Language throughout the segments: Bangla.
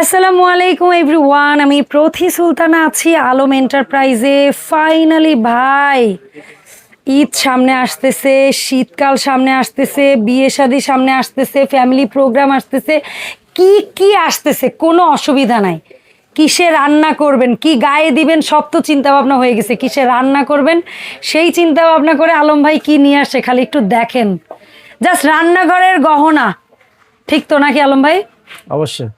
আসসালামু আলাইকুম এভরিওয়ান আমি প্রথি সুলতানা আছি, আলম এন্টারপ্রাইজে। ফাইনালি ভাই, ঈদ সামনে আসতেছে, শীতকাল সামনে আসতেছে, বিয়ে শাদি সামনে আসতেছে ফ্যামিলি প্রোগ্রাম আসতেছে। কি কি আসতেছে? কোনো অসুবিধা নাই। কিসে রান্না করবেন? কি গায়ে দিবেন? সব তো চিন্তাভাবনা হয়ে গেছে। কিসে রান্না করবেন? সেই চিন্তা ভাবনা করে আলম ভাই কি নিয়ে আসে খালি একটু দেখেন। জাস্ট রান্নাঘরের গহনা। ঠিক তো নাকি আলম ভাই? অবশ্যই।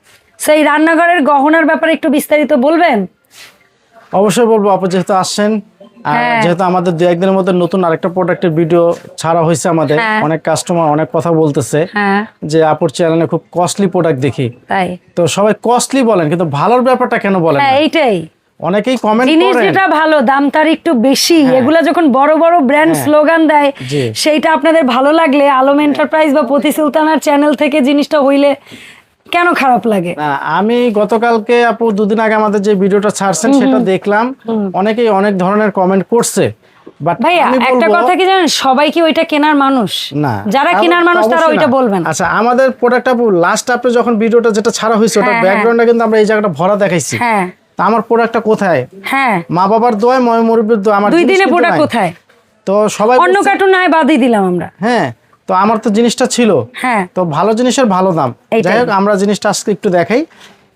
সেই রান্নাঘরের গহনার ব্যাপারে একটু বিস্তারিত বলবেন? অবশ্যই বলব আপু যেহেতু আসছেন আর হ্যাঁ। যেহেতু আমাদের দু একদিনের মধ্যে নতুন আরেকটা প্রোডাক্টের ভিডিও ছাড়া হয়েছে আমাদের হ্যাঁ। অনেক কাস্টমার অনেক কথা বলতেছে হ্যাঁ। যে আপুর চ্যানেলে খুব কস্টলি প্রোডাক্ট দেখি। তাই। তো সবাই কস্টলি বলেন কিন্তু ভালোর ব্যাপারটা কেন বলেন এইটাই। অনেকেই কমেন্ট জিনিস যেটা ভালো দাম তার একটু বেশি। এগুলা যখন বড় বড় ব্র্যান্ড। স্লোগান দেয় সেইটা আপনাদের ভালো লাগলে আলম এন্টারপ্রাইজ বা প্রতি সুলতানার চ্যানেল থেকে জিনিসটা হইলে কেন খারাপ লাগে? আমি গতকালকে আপু দুদিন আগে আমাদের যে ভিডিওটা ছাড়ছেন সেটা দেখলাম। অনেকেই অনেক ধরনের কমেন্ট করছে বাট ভাইয়া আমি একটা কথা কি জানেন? সবাই কি ওইটা কেনার মানুষ? না যারা কেনার মানুষ তারা ওইটা বলবেন আচ্ছা আমাদের প্রোডাক্ট আপু লাস্ট আপনি যখন ভিডিওটা যেটা ছাড়া হয়েছে ওটা হ্যাঁ, ব্যাকগ্রাউন্ডে কিন্তু আমরা এই জায়গাটা ভরা দেখাইছি। হ্যাঁ। আমার প্রোডাক্টটা কোথায়? হ্যাঁ। মা বাবার দোয়ায় ময় মুরব্বীর দোয়া আমার দুই দিনে প্রোডাক্ট কোথায়? তো সবাই অন্য কার্টুন বাদই দিলাম আমরা। হ্যাঁ। তো আমার তো জিনিসটা ছিল। হ্যাঁ। তো ভালো জিনিসের ভালো দাম। যাই হোক আমরা জিনিসটা আজকে একটু দেখাই।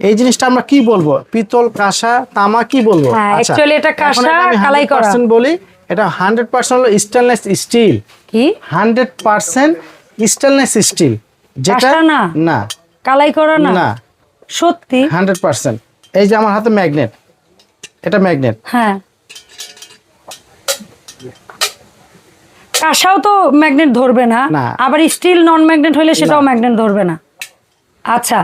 এই জিনিসটা আমরা কি বলব? পিতল কাঁসা তামা কি বলব? হ্যাঁ, এটা কাঁসা, কালাই করা। বলি এটা হান্ড্রেড পার্সেন্ট হলো স্টেনলেস স্টিল কি? হান্ড্রেড পার্সেন্ট স্টেনলেস স্টিল যেটা না? না। কালাই করা না? না। সত্যি? Hundred percent. এই যে আমার হাতে ম্যাগনেট এটা ম্যাগনেট হ্যাঁ। কাঁসাও তো ম্যাগনেট ধরবে না। আবার স্টিল নন ম্যাগনেট হলে সেটাও ম্যাগনেট ধরবে না। আচ্ছা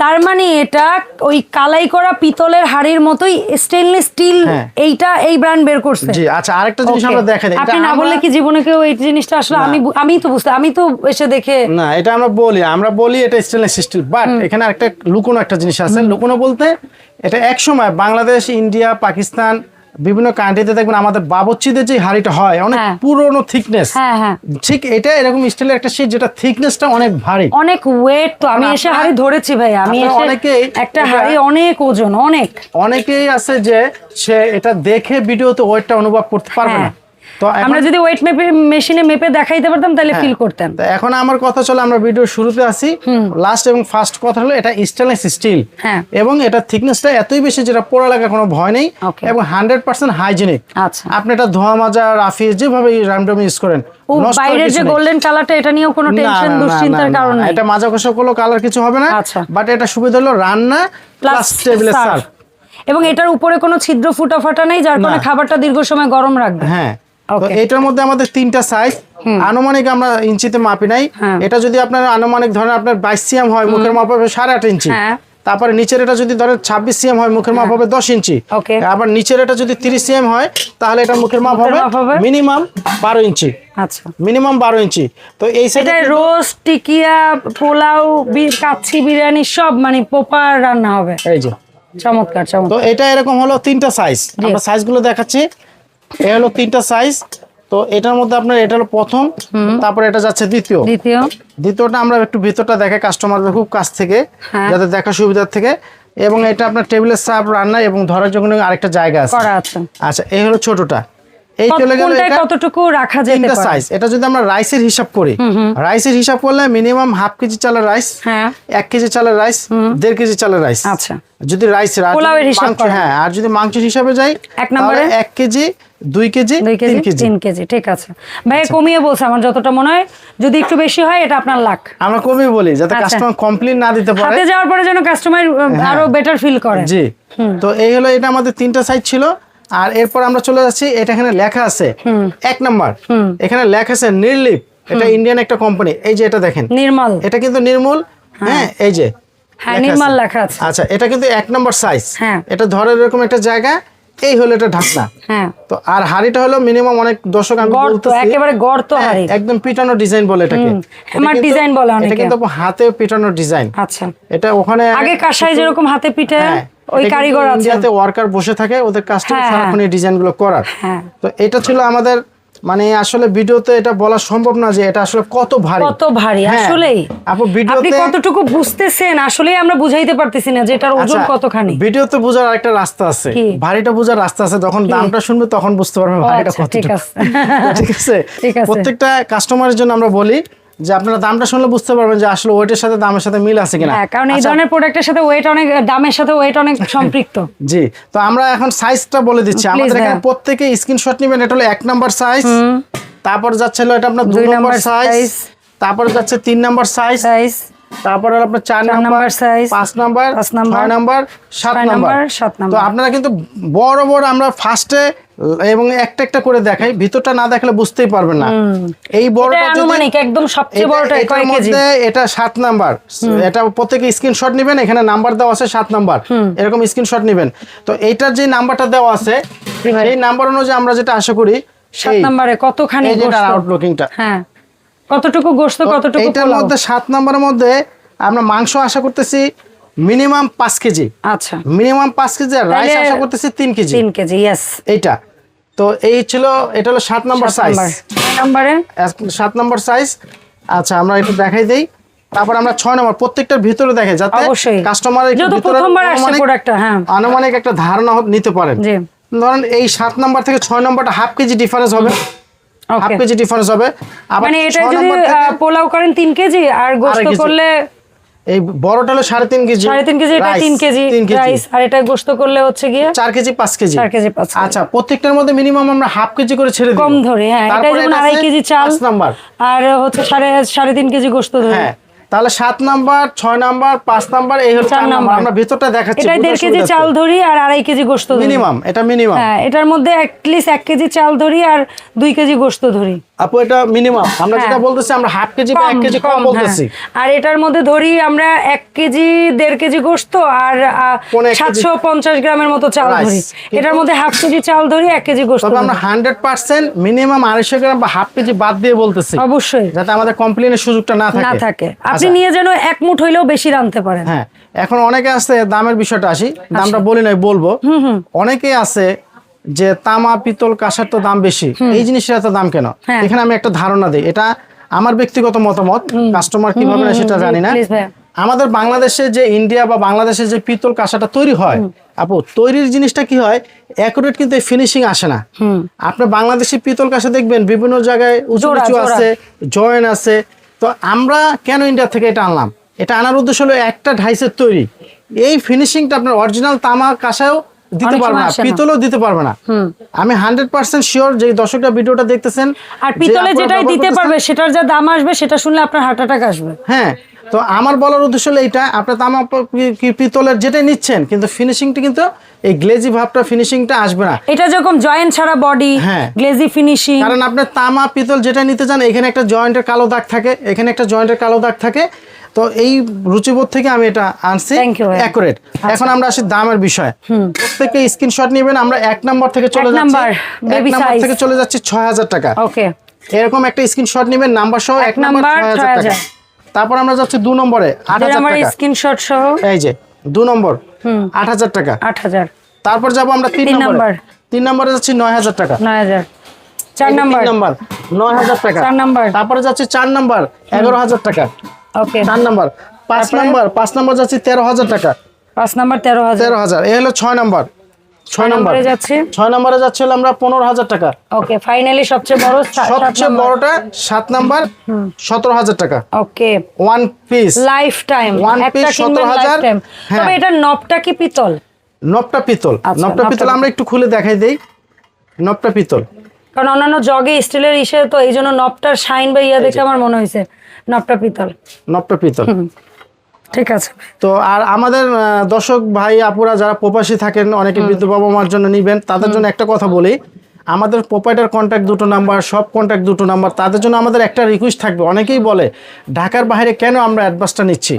তার মানে এটা ওই কালাই করা পিতলের হাড়ির মতোই স্টেনলেস স্টিল হ্যাঁ। এইটা এই ব্র্যান্ড বের করছে। জি আচ্ছা আরেকটা জিনিস আমরা দেখা দিই। আপনি না বললে কি জীবনে কেউ এই জিনিসটা আসলে আমি আমি তো বুঝতে আমি তো এসে দেখে না এটা আমরা বলি আমরা বলি এটা স্টেনলেস স্টিল বাট এখানে একটা লুকোনো একটা জিনিস আছে। লুকোনো বলতে এটা এক সময় বাংলাদেশ ইন্ডিয়া পাকিস্তান বিভিন্ন কান্ট্রিতে দেখবেন আমাদের বাবচ্চিদের যে হাড়িটা হয় অনেক হ্যাঁ। পুরনো থিকনেস হ্যাঁ হ্যাঁ। ঠিক এটা এরকম স্টিলের একটা শীত যেটা থিকনেসটা অনেক ভারী। অনেক ওয়েট তো আমি এসে হাড়ি ধরেছি ভাই আমি অনেকে অনেকেই একটা হাড়ি অনেক ওজন অনেক। অনেকেই আছে যে সে এটা দেখে ভিডিওতে ওয়েটটা অনুভব করতে পারবে না। তো আমরা যদি ওয়েট মেপে মেশিনে মেপে দেখাইতে পারতাম তাহলে হ্যাঁ। ফিল করতেন তো এখন আমার কথা চলে আমরা ভিডিও শুরুতে আসি লাস্ট এবং ফার্স্ট কথা হলো এটা স্টেনলেস স্টিল হ্যাঁ। এবং এটা থিকনেসটা এতই বেশি যেটা পোড়া লাগা কোনো ভয় নেই। এবং হান্ড্রেড পার্সেন্ট হাইজেনিক আচ্ছা। আপনি এটা ধোয়া মাজা রাফি যেভাবে র্যান্ডম ইউজ করেন বাইরের যে গোল্ডেন কালারটা এটা নিয়েও কোনো টেনশন দুশ্চিন্তার কারণ নাই। এটা মাজা কষা করলেও কালার কিছু হবে না। আচ্ছা। বাট এটা সুবিধা হলো রান্না প্লাস টেবিলে। সার্ভ এবং এটার উপরে কোনো ছিদ্র ফুটা ফাটা নেই যার কারণে খাবারটা দীর্ঘ সময় গরম রাখবে। হ্যাঁ। তো এটার মধ্যে আমাদের তিনটা সাইজ আনুমানিক আমরা ইঞ্চিতে মাপি নাই। হ্যাঁ। এটা যদি আপনার আনুমানিক ধরেন আপনার বাইশ সিএম হয় মুখের মাপ হবে সাড়ে আট ইঞ্চি। হ্যাঁ। তারপরে নিচের এটা যদি ধরেন ছাব্বিশ সিএম হয় মুখের মাপ হবে দশ ইঞ্চি। আবার নিচের এটা যদি তিরিশ সিএম হয় তাহলে এটা মুখের মাপ হবে মিনিমাম বারো ইঞ্চি। আচ্ছা। মিনিমাম বারো ইঞ্চি। তো এই সাইডে এটা টিকিয়া পোলাও বি- কাচ্চি বিরিয়ানি সব মানে পোপার রান্না হবে। এই যে। চমৎকার চমৎকার। তো এটা এরকম হলো তিনটা সাইজ আমরা সাইজগুলো দেখাচ্ছি। এ হলো তিনটা সাইজ তো এটার মধ্যে আপনার এটা হলো প্রথম তারপরে এটা যাচ্ছে দ্বিতীয়। দ্বিতীয়। দ্বিতীয়টা আমরা একটু ভিতরটা দেখে কাস্টমারদের খুব কাছ থেকে হ্যাঁ। যাতে দেখা সুবিধার থেকে এবং এটা আপনার টেবিলের সাপ রান্না এবং ধরার জন্য আরেকটা জায়গা আছে। আচ্ছা এই হলো ছোটটা। এই চলে গেল এটা কতটুকু রাখা যেতে পারে? সাইজ এটা যদি আমরা রাইসের হিসাব করি রাইসের হিসাব করলে মিনিমাম হাফ কেজি চালের রাইস হ্যাঁ। এক কেজি চালের রাইস দেড় কেজি চালের রাইস আচ্ছা। যদি রাইস পোলাওয়ের হিসাব হ্যাঁ আর যদি মাংসের হিসাবে যাই এক নম্বরে? তাহলে এক কেজি দুই কেজি দুই কেজি? তিন কেজি। তিন কেজি ঠিক আছে। ভাই কমিয়ে বলছে আমার যতটা মনে হয়। যদি একটু বেশি হয় এটা আপনার লাখ আমরা কমই বলি যাতে আচ্ছা। কাস্টমার কমপ্লেন না দিতে পারে। হাতে যাওয়ার পরে যেন কাস্টমার আরও বেটার ফিল করে। জি। তো এই হলো এটা আমাদের তিনটা সাইজ ছিল। আর এরপর আমরা চলে যাচ্ছি এটা এখানে লেখা আছে এক নাম্বার। এখানে লেখা আছে নির্লিপ এটা ইন্ডিয়ান একটা কোম্পানি এই যে এটা দেখেন নির্মল। এটা কিন্তু নির্মল হ্যাঁ। এই যে হ্যাঁ নির্মল লেখা আছে। আচ্ছা এটা কিন্তু এক নম্বর সাইজ হ্যাঁ। এটা ধরে এরকম একটা জায়গা এই হলো এটা ঢাকনা। হ্যাঁ। তো আর হাড়িটা হলো মিনিমাম অনেক দর্শক আমি গর্ত, একেবারে গর্ত হাড়ি হাঁড়ি। একদম পিটানো ডিজাইন বলে এটাকে। কিন্তু- ডিজাইন বলে এটা অনেকে। কিন্তু হাতে পিটানো ডিজাইন আচ্ছা। এটা ওখানে আগে কাঁসাই যেরকম হাতে পিঠে হ্যাঁ, ওই কারিগর আছে। ইন্ডিয়াতে ওয়ার্কার বসে থাকে ওদের কাজটা সারাখনি সারাক্ষণ এই ডিজাইনগুলো করার। হ্যাঁ। তো এটা ছিল আমাদের মানে আসলে ভিডিওতে এটা বলা সম্ভব না যে এটা আসলে কত ভারী। কত ভারী হ্যাঁ। আসলেই। আপু আপনি ভিডিওতে কতটুকু বুঝতেছেন আসলেই আমরা বুঝাইতে পারতেছি না যে এটার ওজন আচ্ছা, কতখানি। ভিডিওতে বোঝার একটা রাস্তা আছে। ভারীটা বোঝার রাস্তা আছে যখন দামটা শুনবে তখন বুঝতে পারবে ভারীটা আচ্ছা, কত ঠিক আছে। ঠিক আছে। প্রত্যেকটা কাস্টমারের জন্য আমরা বলি যে আপনারা দামটা শুনলে বুঝতে পারবেন যে আসলে ওয়েটের সাথে দামের সাথে মিল আছে কিনা। হ্যাঁ কারণ এই আচ্ছা, ধরনের প্রোডাক্টের সাথে ওয়েট অনেক দামের সাথে ওয়েট অনেক সম্পৃক্ত। জি তো আমরা এখন সাইজটা বলে দিচ্ছি। আমাদের এখানে ভাইয়া। প্রত্যেকে স্ক্রিনশট নেবেন এটা হলো এক নাম্বার সাইজ তারপর যাচ্ছে হলো এটা আপনার দুই নাম্বার সাইজ তারপর যাচ্ছে তিন নাম্বার সাইজ তারপর হলো আপনার চার নাম্বার size, পাঁচ নাম্বার ছয় নাম্বার সাত নাম্বার তো আপনারা কিন্তু বড় বড় আমরা ফার্স্টে এবং একটা একটা করে দেখাই ভিতরটা না দেখলে বুঝতেই পারবেন না। এই বড়টা আনুমানিক একদম সবচেয়ে বড়টা কয় কেজি? এটা সাত নাম্বার। এটা প্রত্যেকে স্ক্রিনশট নেবেন এখানে নাম্বার দেওয়া আছে সাত নাম্বার। এরকম স্ক্রিনশট নেবেন। তো এইটার যে নাম্বারটা দেওয়া আছে এই নাম্বার অনুযায়ী আমরা যেটা আশা করি সাত এই- নম্বরে কতখানি গোশত? আউটলুকিংটা হ্যাঁ। কতটুকু গোস্ত কতটুকু পোলাও? মধ্যে সাত নাম্বারের মধ্যে আমরা মাংস আশা করতেছি মিনিমাম পাঁচ কেজি। আচ্ছা। মিনিমাম পাঁচ কেজি রাইস আশা করতেছি তিন কেজি। তিন কেজি ইয়েস এইটা। তো এই ছিল এটা হলো সাত নম্বর সাইজ নম্বরে। সাত নাম্বার সাইজ আচ্ছা আমরা একটু দেখাই দেই। তারপর আমরা ছয় নম্বর প্রত্যেকটার ভিতরে দেখে যাতে। কাস্টমার হ্যাঁ। আনুমানিক একটা ধারণা নিতে পারেন। জি। ধরেন এই সাত নম্বর থেকে ছয় নম্বরটা হাফ কেজি ডিফারেন্স হবে। হাফ কেজি ডিফারেন্স হবে। মানে এটা যদি পোলাও করেন 3 কেজি আর গোশত করলে এই বড়টা হলো সাড়ে তিন কেজি। সাড়ে তিন কেজি এটা তিন কেজি রাইস আর এটা গোস্ত করলে হচ্ছে গিয়ে চার কেজি পাঁচ কেজি। চার কেজি পাঁচ আচ্ছা প্রত্যেকটার মধ্যে মিনিমাম আমরা হাফ কেজি করে ছেড়ে দিই কম ধরে হ্যাঁ এটা যেমন আড়াই কেজি চাল নাম্বার আর হচ্ছে সাড়ে সাড়ে তিন কেজি গোস্ত ধরে। হ্যাঁ তাহলে সাত নাম্বার ছয় নাম্বার পাঁচ নাম্বার এই চার নাম্বার। আমরা ভিতরটা দেখাচ্ছি এটাই দেড় কেজি চাল ধরি আর আড়াই কেজি গোস্ত মিনিমাম এটা মিনিমাম। হ্যাঁ এটার মধ্যে অ্যাটলিস্ট এক কেজি চাল ধরি আর দুই কেজি গোস্ত ধরি। আপু এটা মিনিমাম। আমরা হ্যাঁ। যেটা বলতেছি আমরা হাফ কেজি বা এক কেজি কম বলতেছি। হ্যাঁ। আর এটার মধ্যে ধরি আমরা এক কেজি দেড় কেজি গোস্ত আর। সাতশো পঞ্চাশ গ্রামের মতো চাল ধরি। এটার মধ্যে হাফ কেজি চাল ধরি এক কেজি গোস্ত আমরা হান্ড্রেড পার্সেন্ট মিনিমাম আড়াইশো গ্রাম বা হাফ কেজি বাদ দিয়ে বলতেছি অবশ্যই। যাতে আমাদের কমপ্লেনের সুযোগটা না থাকে। না থাকে আপনি আচ্ছা, নিয়ে যেন এক মুঠ হইলেও বেশি রাঁধতে পারেন। হ্যাঁ এখন অনেকে আছে দামের বিষয়টা আসি দামটা বলি নাই বলব। অনেকে আছে যে তামা পিতল কাঁসার তো দাম বেশি। এই জিনিসের এত দাম কেন? হ্যাঁ। এখানে আমি একটা ধারণা দিই। এটা আমার ব্যক্তিগত মতামত কাস্টমার কীভাবে সেটা জানি না। আমাদের বাংলাদেশে যে ইন্ডিয়া বা বাংলাদেশে যে পিতল কাঁসাটা তৈরি হয় আপু তৈরির জিনিসটা কি হয় অ্যাকুরেট কিন্তু ফিনিশিং আসে না। আপনি বাংলাদেশি পিতল কাঁসা দেখবেন বিভিন্ন জায়গায় উঁচু আছে জয়েন আছে তো আমরা কেন ইন্ডিয়া থেকে এটা আনলাম? এটা আনার উদ্দেশ্য হলো একটা ঢাইসের তৈরি। এই ফিনিশিংটা আপনার অরিজিনাল তামা কাঁসায়ও দিতে পারবে না পিতলও দিতে পারবে না। আমি হান্ড্রেড পার্সেন্ট শিওর যে দর্শকরা ভিডিওটা দেখতেছেন আর পিতলে যেটাই দিতে পারবে সেটার যা দাম আসবে সেটা শুনলে আপনার হার্ট অ্যাটাক আসবে। হ্যাঁ তো আমার বলার উদ্দেশ্য হলো এইটা আপনার তামা পিতলের যেটাই নিচ্ছেন কিন্তু ফিনিশিংটা কিন্তু এই গ্লেজি ভাবটা ফিনিশিংটা আসবে না। এটা যেরকম জয়েন্ট ছাড়া বডি হ্যাঁ। গ্লেজি ফিনিশিং কারণ আপনার তামা পিতল যেটা নিতে চান এখানে একটা জয়েন্টের কালো দাগ থাকে এখানে একটা জয়েন্টের কালো দাগ থাকে। তো এই রুচিবোধ থেকে আমি এটা আনছি। অ্যাকুরেট এখন আমরা আসি দামের বিষয়। প্রত্যেকে স্ক্রিনশট নেবেন আমরা এক নম্বর থেকে চলে যাচ্ছি। নাম্বার, এক নম্বর থেকে চলে যাচ্ছি ছয় হাজার টাকা। ওকে এরকম একটা স্ক্রিনশট নেবেন নাম্বার সহ এক নম্বর নাম্বার, ছয় হাজার 6,000 টাকা। তারপর আমরা যাচ্ছি দু নম্বরে আট হাজার টাকা। স্ক্রিনশট সহ? এই যে দু নম্বর আট হাজার টাকা। আট হাজার। তারপর যাব আমরা তিন নম্বর। তিন নম্বরে যাচ্ছি নয় হাজার টাকা। নয় হাজার। চার যে নাম্বার। নয় হাজার টাকা। চার নাম্বার। তারপরে যাচ্ছে চার নাম্বার এগারো হাজার টাকা। ওকে। চার নাম্বার পাঁচ? নাম্বার পাঁচ নাম্বার যাচ্ছে তেরো হাজার টাকা। পাঁচ নাম্বার তেরো হাজার। তেরো হাজার এই হলো ছয় নাম্বার। ছয় নম্বরে যাচ্ছে। ছয় নাম্বারে যাচ্ছে হলো আমরা পনেরো হাজার টাকা। ওকে ফাইনালি সবচেয়ে বড় সবচেয়ে বড়টা সাত নাম্বার সতেরো হাজার টাকা। Okay. One piece life time কিনবেন লাইফ 17,000 টাইম হ্যাঁ। তবে এটা নবটা কি পিতল? নবটা পিতল। আচ্ছা, নবটা পিতল আমরা একটু খুলে দেখাই দেই। নবটা পিতল। কারণ অন্যান্য জগে স্টিলের ইসে তো এই জন্য নবটার শাইন বা ইয়া দেখে আমার মনে হয়েছে নবটা পিতল। নবটা পিতল। ঠিক আছে। তো আর আমাদের দর্শক ভাই আপুরা যারা প্রবাসী থাকেন অনেকে বৃদ্ধ বাবা মার জন্য নিবেন তাদের জন্য একটা কথা বলি। আমাদের প্রোপাইটার কন্ট্যাক্ট দুটো নাম্বার সব কন্ট্যাক্ট দুটো নাম্বার তাদের জন্য আমাদের একটা রিকোয়েস্ট থাকবে। অনেকেই বলে ঢাকার বাইরে কেন আমরা অ্যাডভান্সটা নিচ্ছি?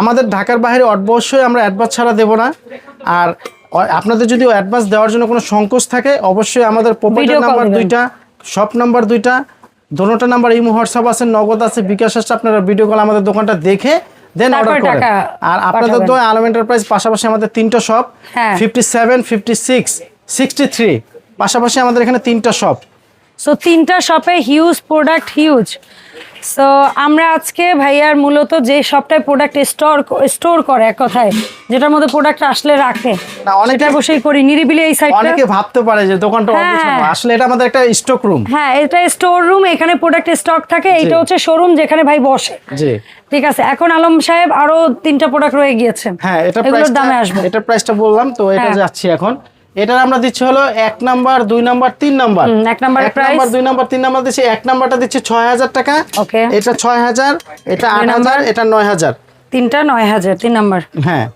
আমাদের ঢাকার বাইরে অবশ্যই আমরা অ্যাডভান্স ছাড়া দেবো না। আর আপনাদের যদি অ্যাডভান্স দেওয়ার জন্য কোনো সংকোচ থাকে অবশ্যই আমাদের প্রোপাইটার নাম্বার দুইটা শপ নাম্বার দুইটা দোনোটা নাম্বার ইমো হোয়াটসঅ্যাপ আছে নগদ আছে বিকাশ আছে আপনারা ভিডিও কল আমাদের দোকানটা দেখে দেন অর্ডার করেন আর আপনাদের। তো আলম এন্টারপ্রাইজ পাশাপাশি আমাদের তিনটা shop. Fifty seven fifty six sixty three পাশাপাশি আমাদের এখানে তিনটা শপ সো তিনটা শপে হিউজ প্রোডাক্ট হিউজ সো আমরা আজকে ভাইয়ার মূলত যে সবটাই প্রোডাক্ট স্টোর স্টোর করে এক কথায় যেটার মধ্যে প্রোডাক্ট আসলে রাখে না অনেকে সেটা বসেই করি। নিরিবিলি এই সাইডটা অনেকে ভাবতে পারে যে দোকানটা হ্যাঁ। আসলে এটা আমাদের একটা স্টক রুম হ্যাঁ এটা স্টোর রুম এখানে প্রোডাক্ট স্টক থাকে। এইটা হচ্ছে শোরুম যেখানে ভাই বসে। জি। ঠিক আছে এখন আলম সাহেব আরও তিনটা প্রোডাক্ট রয়ে গিয়েছে। হ্যাঁ এটা প্রাইসটা দামে আসবে। এটা প্রাইসটা বললাম তো এটা হ্যাঁ। যাচ্ছি এখন। এটার আমরা দিচ্ছি হলো এক নাম্বার দুই নাম্বার তিন নাম্বার। এক নাম্বারের এক নাম্বার দুই নাম্বার তিন নাম্বার দিচ্ছি এক নাম্বারটা দিচ্ছি ছয় হাজার টাকা। এটা ছয় হাজার এটা আট হাজার এটা নয় হাজার। তিনটা নয় হাজার তিন নাম্বার। হ্যাঁ।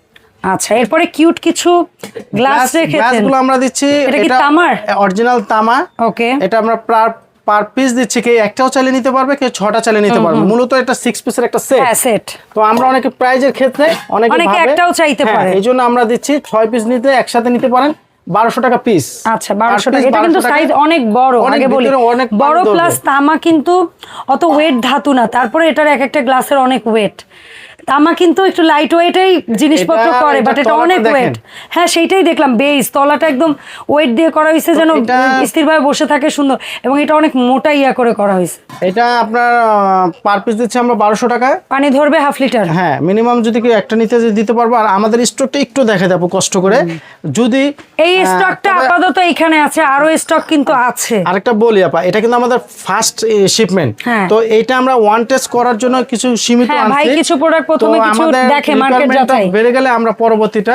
আচ্ছা এরপরে কিউট কিছু গ্লাস রেখেছেন। গ্লাসগুলো আমরা দিচ্ছি এটা কি তামার? অরিজিনাল তামা। ওকে এটা আমরা পার পার পিস দিচ্ছি কে একটাও চালিয়ে নিতে পারবে কেউ ছটা চালিয়ে নিতে পারবে। মূলত এটা সিক্স পিসের একটা সেট হ্যাঁ সেট তো আমরা অনেকে প্রাইজের ক্ষেত্রে অনেকে অনেকে একটাও চাইতে হ্যাঁ, পারে। এই জন্য আমরা দিচ্ছি ছয় পিস নিতে একসাথে নিতে পারেন। বারোশো টাকা পিস আচ্ছা বারোশো টাকা। এটা কিন্তু সাইজ অনেক বড় আগে বলি। বড় প্লাস তামা কিন্তু অত ওয়েট ধাতু না। তারপরে এটার এক একটা গ্লাসের অনেক ওয়েট তামা কিন্তু একটু লাইট ওয়েটেই জিনিসপত্র করে বাট এটা অনেক ওয়েট হ্যাঁ সেইটাই দেখলাম বেস তলাটা একদম ওয়েট দিয়ে করা হয়েছে যেন স্থিরভাবে বসে থাকে সুন্দর এবং এটা অনেক মোটা ইয়া করে করা হয়েছে। এটা আপনার পার পিস দিচ্ছি আমরা বারোশো টাকা পানি ধরবে হাফ লিটার হ্যাঁ মিনিমাম যদি কেউ একটা নিতে দিতে পারব আর আমাদের স্টকটা একটু দেখে দেবো কষ্ট করে। যদি এই স্টকটা আপাতত এখানে আছে আরও স্টক কিন্তু আছে। আরেকটা বলি আপা এটা কিন্তু আমাদের ফার্স্ট শিপমেন্ট হ্যাঁ। তো এটা আমরা ওয়ান টেস্ট করার জন্য কিছু সীমিত হ্যাঁ, ভাই কিছু product প্রথমে কিছু দেখে, requirement-টা যাচাই। বেড়ে গেলে আমরা পরবর্তীটা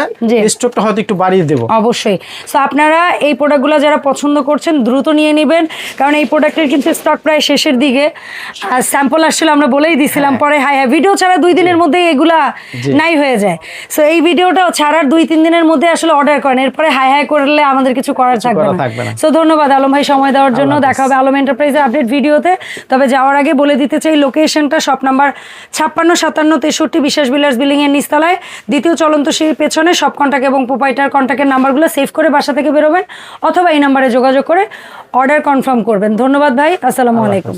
স্টকটা হয়তো একটু বাড়িয়ে দেবো। অবশ্যই। সো আপনারা এই প্রোডাক্টগুলো যারা পছন্দ করছেন দ্রুত নিয়ে নেবেন। কারণ এই প্রোডাক্টের কিন্তু স্টক প্রায় শেষের দিকে। স্যাম্পল আসছিল আমরা বলেই দিছিলাম পরে হ্যাঁ হ্যাঁ ভিডিও ছাড়া দুই দিনের মধ্যে এগুলা নাই হয়ে যায়। সো এই ভিডিওটাও ছাড়ার দুই তিন দিনের মধ্যে আসলে অর্ডার করেন। এরপরে হাই হাই করলে আমাদের কিছু করার থাকবে না। সো ধন্যবাদ আলম ভাই সময় দেওয়ার জন্য। দেখা হবে আলম এন্টারপ্রাইজের আপডেট ভিডিওতে তবে যাওয়ার আগে বলে দিতে চাই লোকেশনটা শপ নাম্বার ছাপ্পান্ন সাতান্ন তেষট্টি বিশেষ বিলার্স বিল্ডিং এর নিচতলায়। দ্বিতীয় চলন্ত সিঁড়ির পেছনে সব কন্ট্যাক্ট এবং প্রোপাইটার কন্ট্যাক্টের নাম্বারগুলো সেভ করে বাসা থেকে বেরোবেন অথবা এই নাম্বারে যোগাযোগ করে অর্ডার কনফার্ম করবেন। ধন্যবাদ ভাই আসসালামু আলাইকুম।